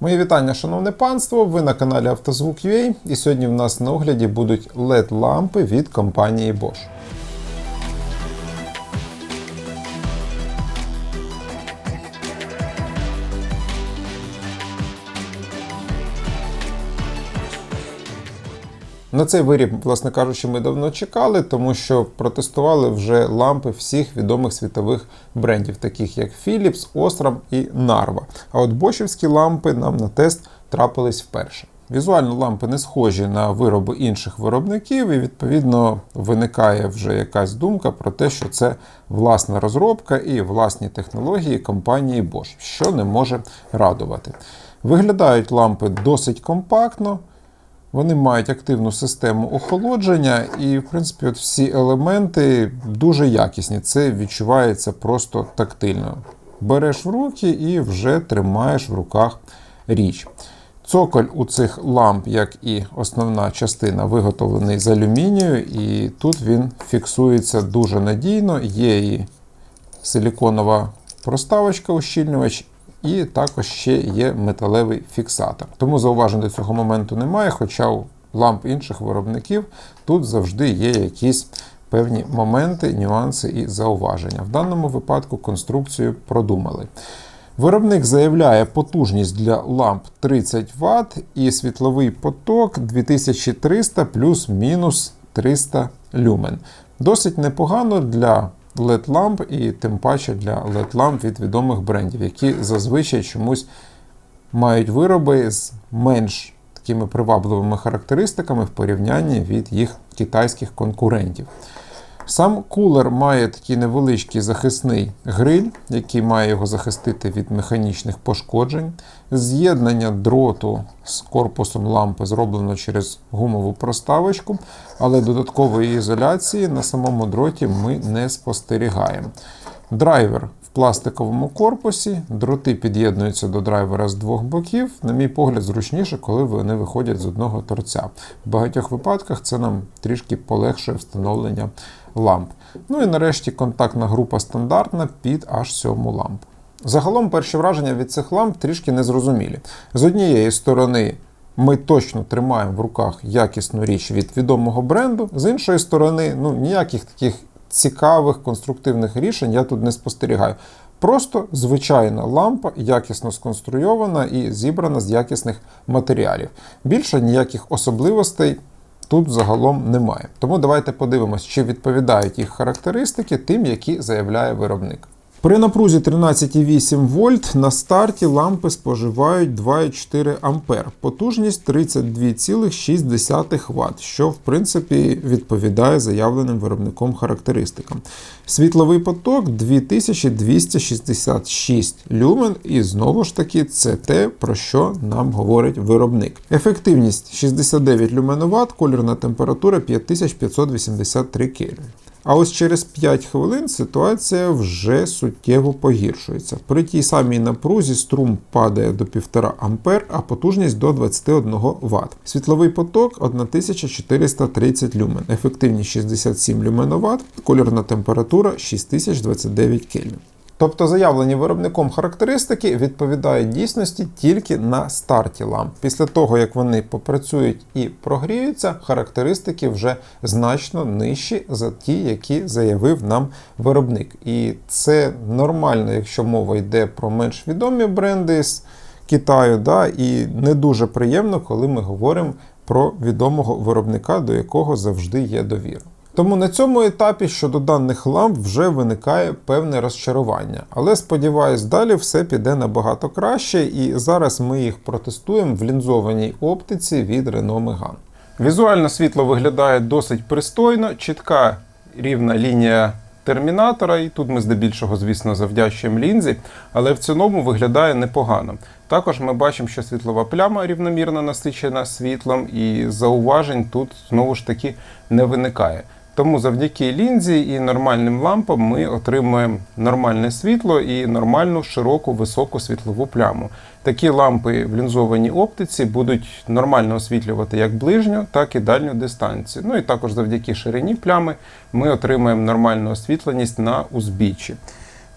Мої вітання, шановне панство! Ви на каналі Автозвук.ua і сьогодні в нас на огляді будуть LED-лампи від компанії Bosch. На цей виріб, власне кажучи, ми давно чекали, тому що протестували вже лампи всіх відомих світових брендів, таких як Philips, Osram і Narva. А от бошівські лампи нам на тест трапились вперше. Візуально лампи не схожі на вироби інших виробників, і відповідно виникає вже якась думка про те, що це власна розробка і власні технології компанії Bosch, що не може радувати. Виглядають лампи досить компактно. Вони мають активну систему охолодження, і, в принципі, от всі елементи дуже якісні. Це відчувається просто тактильно. Береш в руки і вже тримаєш в руках річ. Цоколь у цих ламп, як і основна частина, виготовлений з алюмінію, і тут він фіксується дуже надійно. Є і силіконова проставочка, ущільнювач, і також ще є металевий фіксатор. Тому зауважень до цього моменту немає, хоча у ламп інших виробників тут завжди є якісь певні моменти, нюанси і зауваження. В даному випадку конструкцію продумали. Виробник заявляє потужність для ламп 30 Вт і світловий поток 2300 плюс-мінус 300 люмен. Досить непогано для LED-ламп і тим паче для LED-ламп від відомих брендів, які зазвичай чомусь мають вироби з менш такими привабливими характеристиками в порівнянні від їх китайських конкурентів. Сам кулер має такий невеличкий захисний гриль, який має його захистити від механічних пошкоджень. З'єднання дроту з корпусом лампи зроблено через гумову проставочку, але додаткової ізоляції на самому дроті ми не спостерігаємо. Драйвер в пластиковому корпусі, дроти під'єднуються до драйвера з двох боків. На мій погляд, зручніше, коли вони виходять з одного торця. В багатьох випадках це нам трішки полегшує встановлення ламп. Ну і нарешті контактна група стандартна під аж 7 лампу. Загалом перші враження від цих ламп трішки незрозумілі. З однієї сторони, ми точно тримаємо в руках якісну річ від відомого бренду, з іншої сторони, ну ніяких таких цікавих конструктивних рішень я тут не спостерігаю. Просто звичайна лампа, якісно сконструйована і зібрана з якісних матеріалів. Більше ніяких особливостей тут загалом немає. Тому давайте подивимось, чи відповідають їх характеристики тим, які заявляє виробник. При напрузі 13,8 вольт на старті лампи споживають 2,4 А, потужність 32,6 Вт, що в принципі відповідає заявленим виробником характеристикам. Світловий поток 2266 люмен, і знову ж таки це те, про що нам говорить виробник. Ефективність 69 люменоват, колірна температура 5583 кельвін. А ось через 5 хвилин ситуація вже суттєво погіршується. При тій самій напрузі струм падає до 1,5 А, а потужність до 21 Вт. Світловий поток 1430 люмен, ефективність 67 люменоват, кольорна температура 6029 Кельвін. Тобто заявлені виробником характеристики відповідають дійсності тільки на старті ламп. Після того, як вони попрацюють і прогріються, характеристики вже значно нижчі за ті, які заявив нам виробник. І це нормально, якщо мова йде про менш відомі бренди з Китаю, да, і не дуже приємно, коли ми говоримо про відомого виробника, до якого завжди є довіра. Тому на цьому етапі щодо даних ламп вже виникає певне розчарування. Але сподіваюсь, далі все піде набагато краще, і зараз ми їх протестуємо в лінзованій оптиці від Renault Megane. Візуально світло виглядає досить пристойно, чітка рівна лінія термінатора, і тут ми здебільшого, звісно, завдячуємо лінзі, але в цілому виглядає непогано. Також ми бачимо, що світлова пляма рівномірно насичена світлом, і зауважень тут знову ж таки не виникає. Тому завдяки лінзі і нормальним лампам ми отримуємо нормальне світло і нормальну широку високу світлову пляму. Такі лампи в лінзованій оптиці будуть нормально освітлювати як ближню, так і дальню дистанцію. Ну і також завдяки ширині плями ми отримаємо нормальну освітленість на узбіччі.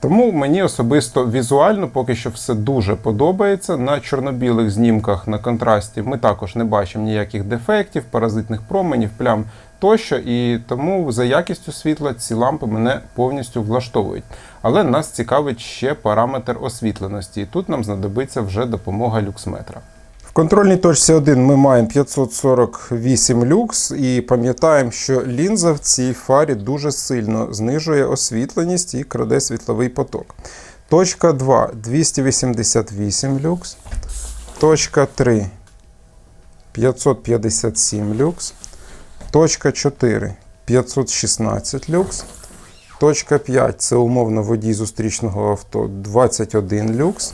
Тому мені особисто візуально поки що все дуже подобається. На чорно-білих знімках на контрасті ми також не бачимо ніяких дефектів, паразитних променів, плям тощо. І тому за якістю світла ці лампи мене повністю влаштовують. Але нас цікавить ще параметр освітленості, і тут нам знадобиться вже допомога люксметра. В контрольній точці 1 ми маємо 548 люкс і пам'ятаємо, що лінза в цій фарі дуже сильно знижує освітленість і краде світловий поток. Точка 2 288 люкс. Точка 3 557 люкс. Точка 4 516 люкс. Точка 5 це умовно водій зустрічного авто 21 люкс.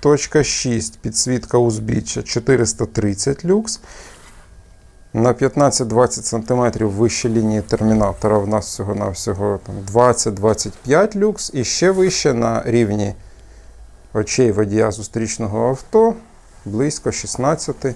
Точка 6 підсвітка узбіччя 430 люкс. На 15-20 см вище лінії термінатора в нас всього-навсього 20-25 люкс. І ще вище на рівні очей водія зустрічного авто близько 16-17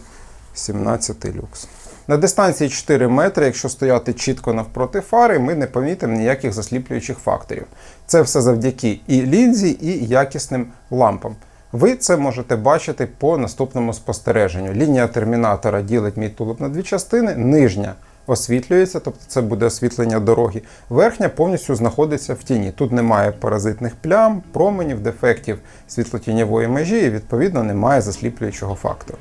люкс. На дистанції 4 метри, якщо стояти чітко навпроти фари, ми не помітимо ніяких засліплюючих факторів. Це все завдяки і лінзі, і якісним лампам. Ви це можете бачити по наступному спостереженню. Лінія термінатора ділить мій тулуб на дві частини, нижня освітлюється, тобто це буде освітлення дороги. Верхня повністю знаходиться в тіні. Тут немає паразитних плям, променів, дефектів світлотіньової межі і, відповідно, немає засліплюючого фактору.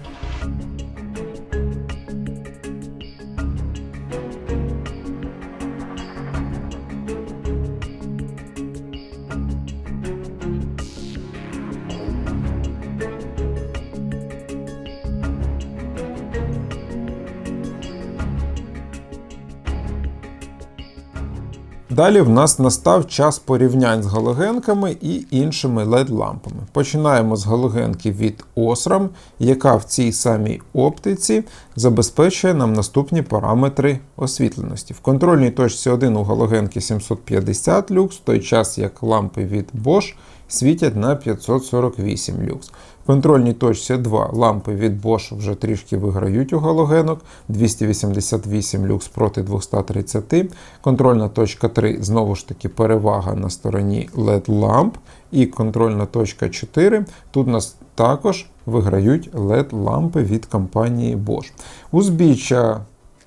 Далі в нас настав час порівнянь з галогенками і іншими LED-лампами. Починаємо з галогенки від Osram, яка в цій самій оптиці забезпечує нам наступні параметри освітленості. В контрольній точці 1 у галогенки 750 люкс, в той час як лампи від Bosch світять на 548 люкс. Контрольній точці 2 лампи від Bosch вже трішки виграють у галогенок 288 люкс проти 230. Контрольна точка 3 знову ж таки перевага на стороні LED ламп. І контрольна точка 4 тут нас також виграють LED лампи від компанії Bosch. Узбіччя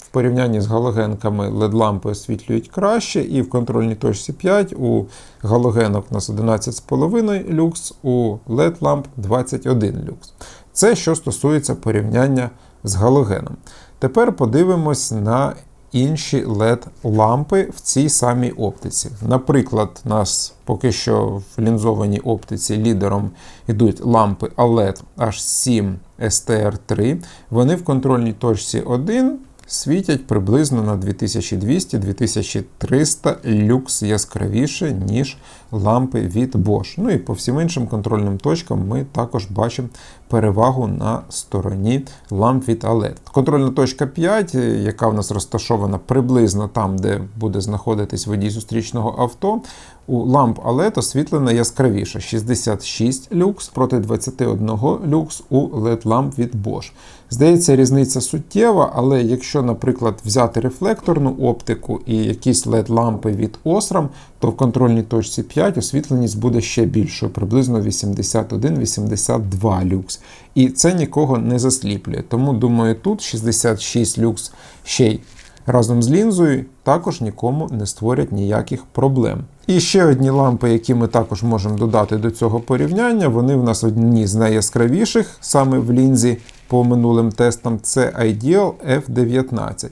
в порівнянні з галогенками LED-лампи освітлюють краще, і в контрольній точці 5 у галогенок у нас 11,5 люкс, у LED-ламп 21 люкс. Це що стосується порівняння з галогеном. Тепер подивимось на інші LED-лампи в цій самій оптиці. Наприклад, у нас поки що в лінзованій оптиці лідером йдуть лампи OLED H7 STR3. Вони в контрольній точці 1 світять приблизно на 2200-2300 люкс яскравіше, ніж лампи від Bosch. Ну і по всім іншим контрольним точкам ми також бачимо перевагу на стороні ламп від OLED. Контрольна точка 5, яка в нас розташована приблизно там, де буде знаходитись водій зустрічного авто, у ламп OLED освітлена яскравіше 66 люкс проти 21 люкс у LED-ламп від Bosch. Здається, різниця суттєва, але якщо, наприклад, взяти рефлекторну оптику і якісь LED-лампи від Osram, то в контрольній точці 5 освітленість буде ще більшою, приблизно 81-82 люкс. І це нікого не засліплює. Тому, думаю, тут 66 люкс ще й разом з лінзою також нікому не створять ніяких проблем. І ще одні лампи, які ми також можемо додати до цього порівняння, вони в нас одні з найяскравіших саме в лінзі по минулим тестам, це Ideal F19.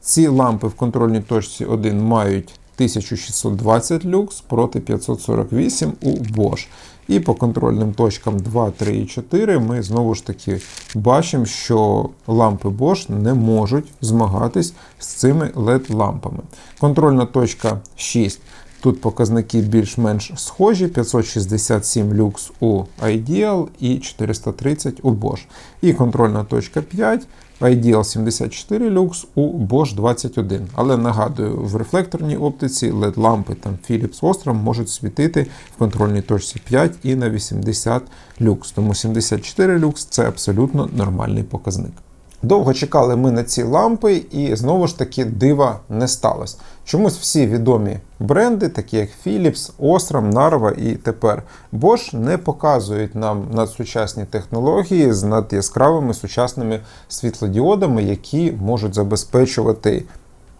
Ці лампи в контрольній точці 1 мають 1620 люкс проти 548 у Bosch. І по контрольним точкам 2, 3 і 4 ми знову ж таки бачимо, що лампи Bosch не можуть змагатись з цими LED-лампами. Контрольна точка 6. Тут показники більш-менш схожі: 567 люкс у Ideal і 430 у Bosch. І контрольна точка 5. Ideal 74 люкс у Bosch 21. Але нагадую, в рефлекторній оптиці LED-лампи там Philips Osram можуть світити в контрольній точці 5 і на 80 люкс. Тому 74 люкс це абсолютно нормальний показник. Довго чекали ми на ці лампи, і знову ж таки дива не сталося. Чомусь всі відомі бренди, такі як Philips, Osram, Narva і тепер Bosch, не показують нам надсучасні технології з надяскравими сучасними світлодіодами, які можуть забезпечувати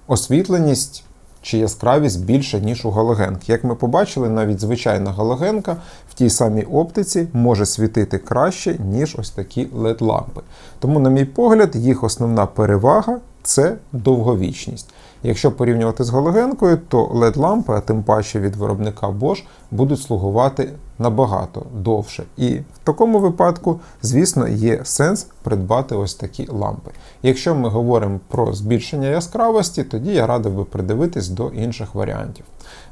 освітленість чи яскравість більше, ніж у галогенки. Як ми побачили, навіть звичайна галогенка в тій самій оптиці може світити краще, ніж ось такі LED-лампи. Тому, на мій погляд, їх основна перевага це довговічність. Якщо порівнювати з галогенкою, то LED-лампи, а тим паче від виробника Bosch, будуть слугувати набагато довше. І в такому випадку, звісно, є сенс придбати ось такі лампи. Якщо ми говоримо про збільшення яскравості, тоді я радив би придивитись до інших варіантів.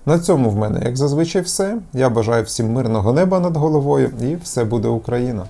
На цьому в мене, як зазвичай, все. Я бажаю всім мирного неба над головою і все буде Україна!